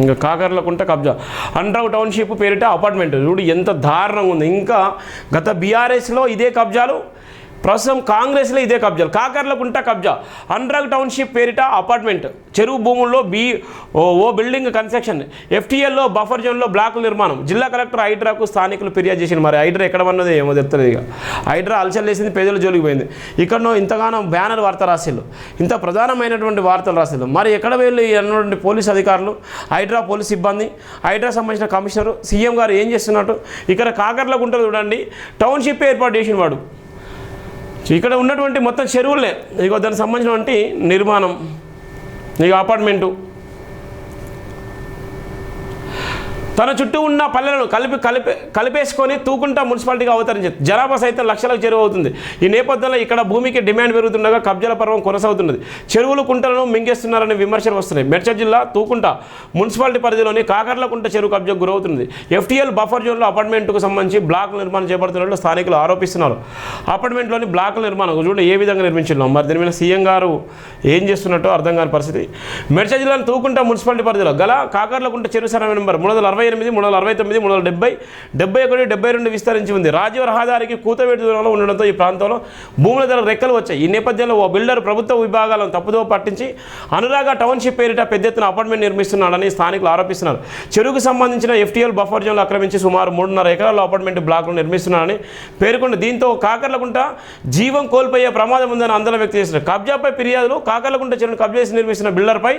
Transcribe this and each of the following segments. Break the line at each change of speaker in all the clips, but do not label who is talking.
ఇంకా కాకర్లకుంట కబ్జా. అండ్రావ్ టౌన్షిప్ పేరిట అపార్ట్మెంట్. చూడు ఎంత దారుణంగా ఉంది ఇంకా గత బీఆర్ఎస్లో ఇదే కబ్జాలు. ప్రస్తుతం కాంగ్రెస్లో ఇదే కబ్జాలు కాకర్లకుంట కబ్జా. అండ్రాగ్ టౌన్షిప్ పేరిట అపార్ట్మెంట్. చెరువు భూముల్లో B O O building construction. ఎఫ్టీఎల్లో buffer జోన్లో బ్లాకుల నిర్మాణం. జిల్లా కలెక్టర్ హైడ్రాకు స్థానికులు ఫిర్యాదు చేసింది మరి హైడ్రా ఎక్కడ ఉన్నది ఏమో చెప్తుంది ఇక. హైడ్రా అలసలు వేసింది పేదల జోలికి పోయింది. ఇక్కడనో ఇంతగానో బ్యానర్ వార్త రాసిళ్ళు ఇంత ప్రధానమైనటువంటి వార్తలు రాసిళ్ళు మరి ఎక్కడ వెళ్ళి అన్నటువంటి పోలీస్ అధికారులు? హైడ్రా పోలీస్ సిబ్బంది. హైడ్రా సంబంధించిన కమిషనరు. సీఎం గారు ఏం చేస్తున్నట్టు? ఇక్కడ కాకర్లకుంట చూడండి. టౌన్షిప్ ఏర్పాటు చేసిన వాడు. ఇక్కడ ఉన్నటువంటి మొత్తం చెరువులే. ఇక దానికి సంబంధించినటువంటి నిర్మాణం. ఇక అపార్ట్మెంటు తన చుట్టూ ఉన్న పల్లెలను కలిపి కలిపే కలిపేసుకొని తూకుంటా మున్సిపాలిటీగా అవతరించింది. జనాభా సైతం లక్షలకు చెరువు అవుతుంది ఈ నేపథ్యంలో ఇక్కడ భూమికి డిమాండ్ పెరుగుతుండగా కబ్జాల పర్వం కొనసాగుతున్నది. చెరువులు కుంటలను మింగేస్తున్నారనే విమర్శలు వస్తున్నాయి. మెడ్చల్ జిల్లా తూకుంట మున్సిపాలిటీ పరిధిలోని కాకర్లకుంట చెరువు కబ్జాకు గురవుతుంది. ఎఫ్టీఎల్ బఫర్ జోన్లో అపార్ట్మెంట్కు సంబంధించి బ్లాక్ నిర్మాణం చేపడుతున్నట్లు స్థానికులు ఆరోపిస్తున్నారు. అపార్ట్మెంట్లోని బ్లాక్ నిర్మాణం చూడండి ఏ విధంగా నిర్మించున్నాం మరి దీని మీద సీఎం గారు ఏం చేస్తున్నట్టో అర్థం కాని పరిస్థితి. మెడ్చల్ జిల్లాలో తూకుంట మున్సిపాలిటీ పరిధిలో గల కాకర్లకుంట చెరువు సరైన నెంబర్ మూడు వందల అరవై ఎనిమిది మూడు వందల అరవై తొమ్మిది మూడు వందల డెబ్బై డెబ్బై ఒకటి డెబ్బై రెండు విస్తరించి ఉంది. రాజీవ రహదారికి కూతవేటి దూరంలో ఉండడంతో ఈ ప్రాంతంలో భూముల ధర రెక్కలు వచ్చాయి. ఈ నేపథ్యంలో ఓ బిల్డర్ ప్రభుత్వ విభాగాలను తప్పుదో పట్టించి అనురాగ టౌన్షిప్ పేరిట పెద్ద ఎత్తున అపార్ట్మెంట్ నిర్మిస్తున్నాడని స్థానికులు ఆరోపిస్తున్నారు. చెరువుకు సంబంధించిన ఎఫ్టీఎల్ బఫర్ జోన్లు ఆక్రమించి సుమారు మూడున్నర ఎకరాల అపార్ట్మెంట్ బ్లాక్లు నిర్మిస్తున్నారని పేర్కొన్న దీంతో కాకర్లకుంట జీవం కోల్పోయే ప్రమాదం ఉందని ఆందోళన వ్యక్తం చేస్తున్నారు. కబ్జాపై ఫిర్యాదులు కాకర్లకుంట చెరువును కబ్జా చేసి నిర్మిస్తున్న బిల్డర్పై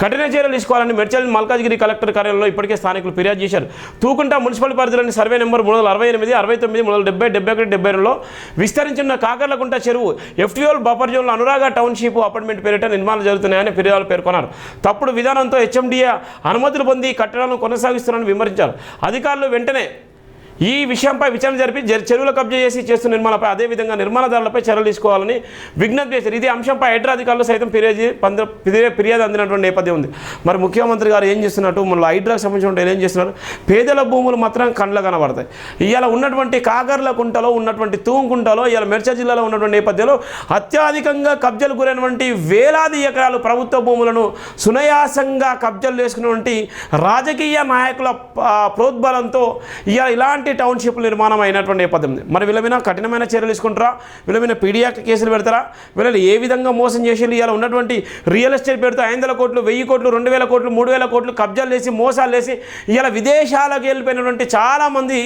కఠిన చర్యలు తీసుకోవాలని మెడ్చల్ మల్కాజ్గిరి కలెక్టర్ కార్యాలయంలో ఇప్పటికే స్థానికులు ఫిర్యాదు చేశారు. తూకుంట మున్సిపల్ పరిధిలోని సర్వే నెంబర్ మూడు వందల అరవై ఎనిమిది అరవై తొమ్మిది మూడు వందల డెబ్బై డెబ్బై ఒకటి డెబ్బై రెండులో విస్తరించిన కాకర్లకుంట చెరువు ఎఫ్టీఓల్ బఫర్ జోన్లో అనురాగ టౌన్షిప్ అపార్ట్మెంట్ పేరిట నిర్మాణాలు జరుగుతున్నాయని ఫిర్యాదులు పేర్కొన్నారు. తప్పుడు విధానంతో హెచ్ఎండిఏ అనుమతులు పొంది కట్టడాలను కొనసాగిస్తున్నారని విమర్శించారు. అధికారులు వెంటనే ఈ విషయంపై విచారణ జరిపి చెరువుల కబ్జా చేసి చేస్తున్న నిర్మాణపై అదేవిధంగా నిర్మాణదారులపై చర్యలు తీసుకోవాలని విజ్ఞప్తి చేశారు. ఇది అంశంపై హైడ్రా అధికారులు సైతం ఫిర్యాదు ఫిర్యాదు అందినటువంటి నేపథ్యం ఉంది. మరి ముఖ్యమంత్రి గారు ఏం చేస్తున్నట్టు మన హైడ్రాకు సంబంధించిన ఏం చేస్తున్నారు? పేదల భూములు మాత్రం కండ్ల కనబడతాయి. ఇవాళ ఉన్నటువంటి కాగర్ల కుంటలో ఉన్నటువంటి తూంకుంటలో ఇవాళ మెర్చా జిల్లాలో ఉన్నటువంటి నేపథ్యంలో అత్యధికంగా కబ్జాలు గురైనటువంటి వేలాది ఎకరాలు ప్రభుత్వ భూములను సునాయాసంగా కబ్జాలు చేసుకున్నటువంటి రాజకీయ నాయకుల ప్రోద్బలంతో ఇవాళ ఇలాంటి టౌన్షిప్ నిర్మాణం అయినటువంటి నేపథ్యం మరి వీళ్ళ మీద కఠినమైన చర్యలు తీసుకుంటారా? వీళ్ళ మీద పీడియాక్ట్ కేసులు పెడతారా? వీళ్ళని ఏ విధంగా మోసం చేసి ఇవాళ ఉన్నటువంటి రియల్ ఎస్టేట్ పెడితే ఐదు వందల కోట్లు వెయ్యి కోట్లు రెండు వేల కోట్లు మూడు వేల కోట్లు కబ్జాలు చేసి మోసాలు చేసి ఇవాళ విదేశాలకు వెళ్ళిపోయినటువంటి చాలామంది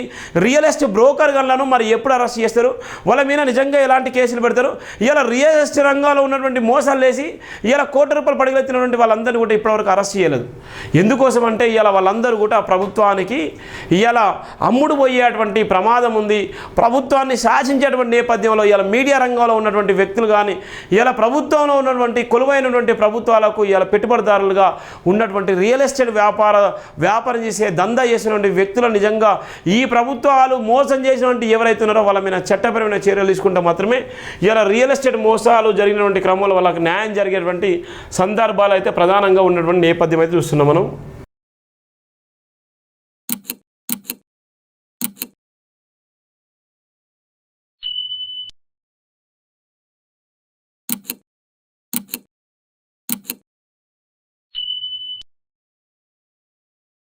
రియల్ ఎస్టేట్ బ్రోకర్ గన్లను మరి ఎప్పుడు అరెస్ట్ చేస్తారు? వాళ్ళ మీద నిజంగా ఎలాంటి కేసులు పెడతారు? ఇవాళ రియల్ ఎస్టేట్ రంగంలో ఉన్నటువంటి మోసాలు వేసి ఇలా కోటి రూపాయలు పడగలెత్తినటువంటి వాళ్ళందరినీ కూడా ఇప్పటివరకు అరెస్ట్ చేయలేదు. ఎందుకోసం అంటే ఇవాళ వాళ్ళందరూ కూడా ప్రభుత్వానికి ఇవాళ అమ్ముడు పోయేటువంటి ప్రమాదం ఉంది. ప్రభుత్వాన్ని శాసించేటువంటి నేపథ్యంలో ఇలా మీడియా రంగంలో ఉన్నటువంటి వ్యక్తులు కానీ ఇలా ప్రభుత్వంలో ఉన్నటువంటి కొలువైనటువంటి ప్రభుత్వాలకు ఇలా పెట్టుబడిదారులుగా ఉన్నటువంటి రియల్ ఎస్టేట్ వ్యాపార వ్యాపారం చేసే దందా చేసినటువంటి వ్యక్తులు నిజంగా ఈ ప్రభుత్వాలు మోసం చేసినటువంటి ఎవరైతే ఉన్నారో వాళ్ళ మీద చట్టపరమైన చర్యలు తీసుకుంటే మాత్రమే ఇలా రియల్ ఎస్టేట్ మోసాలు జరిగినటువంటి క్రమంలో వాళ్ళకి న్యాయం జరిగేటువంటి సందర్భాలు అయితే ప్రధానంగా ఉన్నటువంటి నేపథ్యం అయితే చూస్తున్నాం మనం.